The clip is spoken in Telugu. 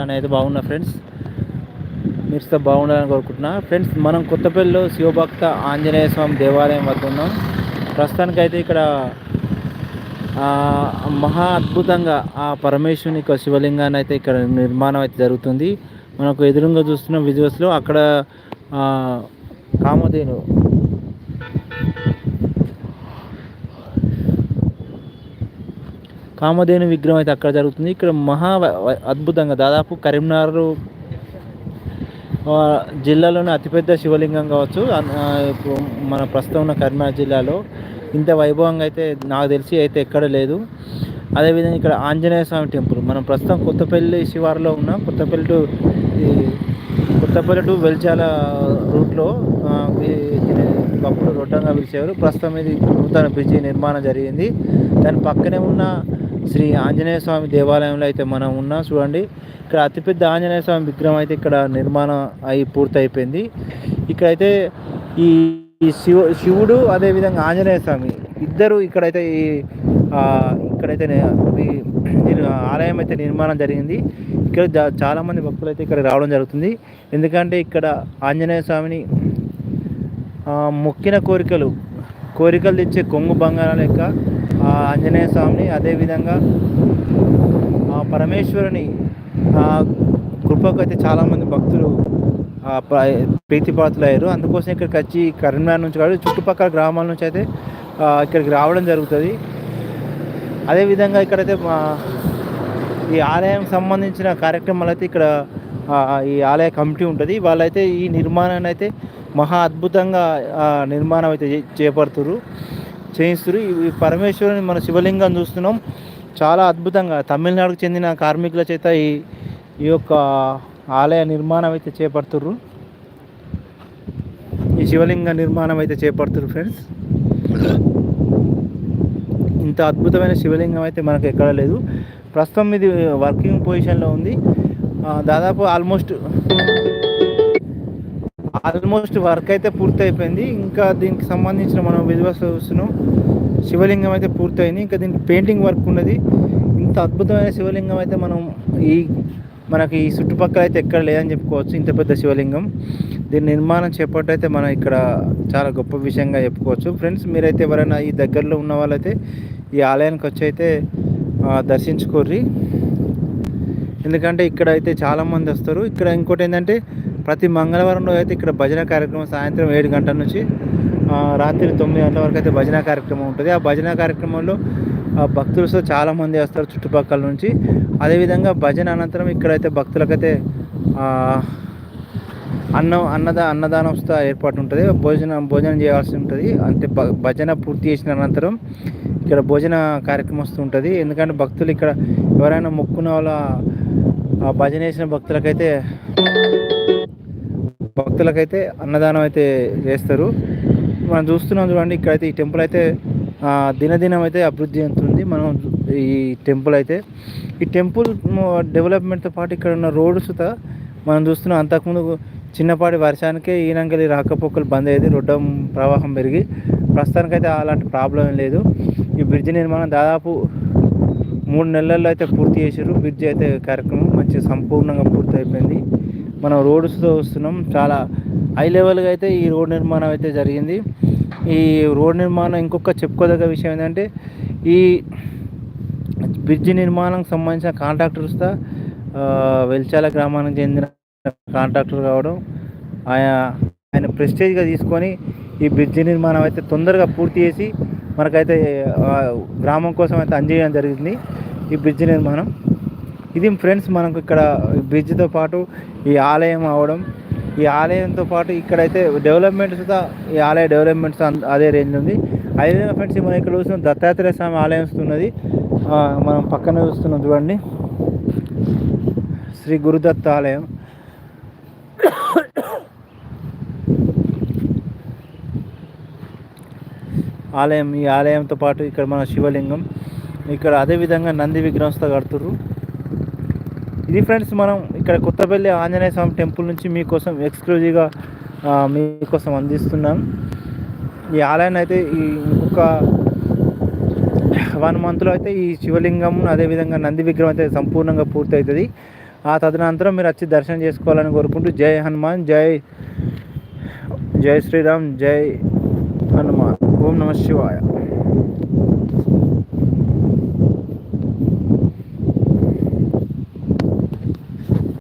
నేనైతే బాగున్నా ఫ్రెండ్స్. మీరు బాగుండాలని కోరుకుంటున్నా. ఫ్రెండ్స్ మనం కొత్తపల్లిలో శివభక్త ఆంజనేయ స్వామి దేవాలయం వద్ద ఉన్నాం. ప్రస్తుతానికైతే ఇక్కడ మహా అద్భుతంగా ఆ పరమేశ్వరుని యొక్క శివలింగాన్ని అయితే ఇక్కడ నిర్మాణం అయితే జరుగుతుంది. మనకు ఎదురుగా చూస్తున్న విజువల్స్లో అక్కడ కామధేను కామధేను విగ్రహం అయితే అక్కడ జరుగుతుంది. ఇక్కడ మహా అద్భుతంగా దాదాపు కరీంనగర్ జిల్లాలోనే అతిపెద్ద శివలింగం కావచ్చు. మన ప్రస్తుతం ఉన్న కరీంనగర్ జిల్లాలో ఇంత వైభవంగా అయితే నాకు తెలిసి అయితే ఎక్కడ లేదు. అదేవిధంగా ఇక్కడ ఆంజనేయ స్వామి టెంపుల్. మనం ప్రస్తుతం కొత్తపల్లి శివారులో ఉన్న. కొత్తపల్లి టు కొత్తపల్లి టు వెల్చాల రూట్లో ఒకప్పుడు రొట్టంగా పిలిచేవారు. ప్రస్తుతం ఇది నూతన బ్రిడ్జి నిర్మాణం జరిగింది. దాని పక్కనే ఉన్న శ్రీ ఆంజనేయ స్వామి దేవాలయంలో అయితే మనం ఉన్నాం చూడండి. ఇక్కడ అతిపెద్ద ఆంజనేయ స్వామి విగ్రహం అయితే ఇక్కడ నిర్మాణం అయి పూర్తయిపోయింది. ఇక్కడైతే ఈ శివ శివుడు అదేవిధంగా ఆంజనేయ స్వామి ఇద్దరు ఇక్కడైతే ఈ ఇక్కడైతే ఆలయం అయితే నిర్మాణం జరిగింది. ఇక్కడ చాలామంది భక్తులు అయితే ఇక్కడ రావడం జరుగుతుంది. ఎందుకంటే ఇక్కడ ఆంజనేయ స్వామిని మొక్కిన కోరికలు కోరికలు తెచ్చే కొంగు బంగారం లెక్క ఆ ఆంజనేయ స్వామిని అదేవిధంగా పరమేశ్వరుని కృపకు అయితే చాలామంది భక్తులు ప్రీతిపాత్రులు అయ్యారు అందుకోసం ఇక్కడికి వచ్చి కరీంనగర్ నుంచి కాదు చుట్టుపక్కల గ్రామాల నుంచి అయితే ఇక్కడికి రావడం జరుగుతుంది. అదేవిధంగా ఇక్కడైతే ఈ ఆలయం సంబంధించిన కార్యక్రమాలు అయితే ఇక్కడ ఈ ఆలయ కమిటీ ఉంటుంది. వాళ్ళైతే ఈ నిర్మాణాన్ని అయితే మహా అద్భుతంగా నిర్మాణం అయితే చేపడుతున్నారు చేయిస్తారు ఈ పరమేశ్వరుని మన శివలింగం చూస్తున్నాం. చాలా అద్భుతంగా తమిళనాడుకు చెందిన కార్మికుల చేత ఈ ఈ యొక్క ఆలయ నిర్మాణం అయితే చేపడుతుర్రు. ఈ శివలింగ నిర్మాణం అయితే చేపడుతురు ఫ్రెండ్స్ ఇంత అద్భుతమైన శివలింగం అయితే మనకు ఎక్కడ లేదు. ప్రస్తుతం ఇది వర్కింగ్ పొజిషన్లో ఉంది. దాదాపు ఆల్మోస్ట్ ఆల్మోస్ట్ వర్క్ అయితే పూర్తి అయిపోయింది ఇంకా దీనికి సంబంధించిన మనం విజువల్స్ చూస్తున్నాం. శివలింగం అయితే పూర్తయింది. ఇంకా దీనికి పెయింటింగ్ వర్క్ ఉన్నది. ఇంత అద్భుతమైన శివలింగం అయితే మనం ఈ మనకి ఈ చుట్టుపక్కల అయితే ఎక్కడ లేదని చెప్పుకోవచ్చు. ఇంత పెద్ద శివలింగం. దీని నిర్మాణం చేపట్టయితే మనం ఇక్కడ చాలా గొప్ప విషయంగా చెప్పుకోవచ్చు. ఫ్రెండ్స్ మీరైతే ఎవరైనా ఈ దగ్గరలో ఉన్న వాళ్ళైతే ఈ ఆలయానికి వచ్చి అయితే దర్శించుకోర్రి. ఎందుకంటే ఇక్కడ అయితే చాలామంది వస్తారు. ఇక్కడ ఇంకోటి ఏంటంటే ప్రతి మంగళవారం రోజు అయితే ఇక్కడ భజన కార్యక్రమం సాయంత్రం ఏడు గంటల నుంచి రాత్రి తొమ్మిది గంటల వరకు అయితే భజన కార్యక్రమం ఉంటుంది. ఆ భజన కార్యక్రమంలో భక్తులతో చాలామంది వస్తారు చుట్టుపక్కల నుంచి. అదేవిధంగా భజన అనంతరం ఇక్కడైతే భక్తులకైతే అన్నం అన్నద అన్నదానం ఏర్పాటు ఉంటుంది. భోజనం భోజనం చేయాల్సి ఉంటుంది. అంటే భజన పూర్తి చేసిన అనంతరం ఇక్కడ భోజన కార్యక్రమం వస్తూ ఉంటుంది. ఎందుకంటే భక్తులు ఇక్కడ ఎవరైనా మొక్కున వాళ్ళ భజన చేసిన భక్తులకైతే భక్తులకైతే అన్నదానం అయితే చేస్తారు. మనం చూస్తున్నాం చూడండి ఇక్కడైతే ఈ టెంపుల్ అయితే దినదినం అయితే అభివృద్ధి చెందుతుంది. మనం ఈ టెంపుల్ అయితే ఈ టెంపుల్ డెవలప్మెంట్తో పాటు ఇక్కడ ఉన్న రోడ్స్ మనం చూస్తున్నాం. అంతకుముందు చిన్నపాటి వర్షానికే ఈనంగలి రాకపోకలు బంద్ అయ్యేది రొడ్డ ప్రవాహం పెరిగి ప్రస్తుతానికైతే అలాంటి ప్రాబ్లం లేదు. ఈ బ్రిడ్జ్ నిర్మాణం దాదాపు మూడు నెలల్లో అయితే పూర్తి చేసారు బ్రిడ్జ్ అయితే కార్యక్రమం మంచి సంపూర్ణంగా పూర్తి అయిపోయింది మనం రోడ్స్తో వస్తున్నాం. చాలా హై లెవెల్గా అయితే ఈ రోడ్ నిర్మాణం అయితే జరిగింది. ఈ రోడ్ నిర్మాణం ఇంకొక చెప్పుకోదగ్గ విషయం ఏంటంటే ఈ బ్రిడ్జ్ నిర్మాణం సంబంధించిన కాంట్రాక్టర్స్తో వెల్చాల గ్రామానికి చెందిన కాంట్రాక్టర్ కావడం ఆయన ఆయన ప్రెస్టేజ్గా తీసుకొని ఈ బ్రిడ్జ్ నిర్మాణం అయితే తొందరగా పూర్తి చేసి మనకైతే గ్రామం కోసం అయితే అందజేయడం జరిగింది ఈ బ్రిడ్జ్ నిర్మాణం. ఇది ఫ్రెండ్స్ మనకు ఇక్కడ బ్రిడ్జ్తో పాటు ఈ ఆలయం అవడం. ఈ ఆలయంతో పాటు ఇక్కడైతే డెవలప్మెంట్స్ ఈ ఆలయ డెవలప్మెంట్స్ అదే రేంజ్ ఉంది. అదే ఫ్రెండ్స్ మనం ఇక్కడ చూస్తున్నాం దత్తాత్రేయ స్వామి ఆలయం వస్తున్నది. మనం పక్కన చూస్తున్నాం చూడండి. శ్రీ గురుదత్త ఆలయం. ఆలయం ఈ ఆలయంతో పాటు ఇక్కడ మన శివలింగం. ఇక్కడ అదేవిధంగా నంది విగ్రహంతో కడుతుర్రు. ఇది ఫ్రెండ్స్ మనం ఇక్కడ కొత్తపల్లి ఆంజనేయ స్వామి టెంపుల్ నుంచి మీకోసం ఎక్స్క్లూజివ్గా మీకోసం అందిస్తున్నాం. ఈ ఆలయాన్ని అయితే ఈ ఇంకొక వన్ మంత్లో అయితే ఈ శివలింగం అదేవిధంగా నంది విగ్రహం అయితే సంపూర్ణంగా పూర్తి అవుతుంది ఆ తదనంతరం మీరు వచ్చి దర్శనం చేసుకోవాలని కోరుకుంటూ జై హనుమాన్ జై జై శ్రీరామ్ జై హనుమాన్. ఓం నమ శివాయ.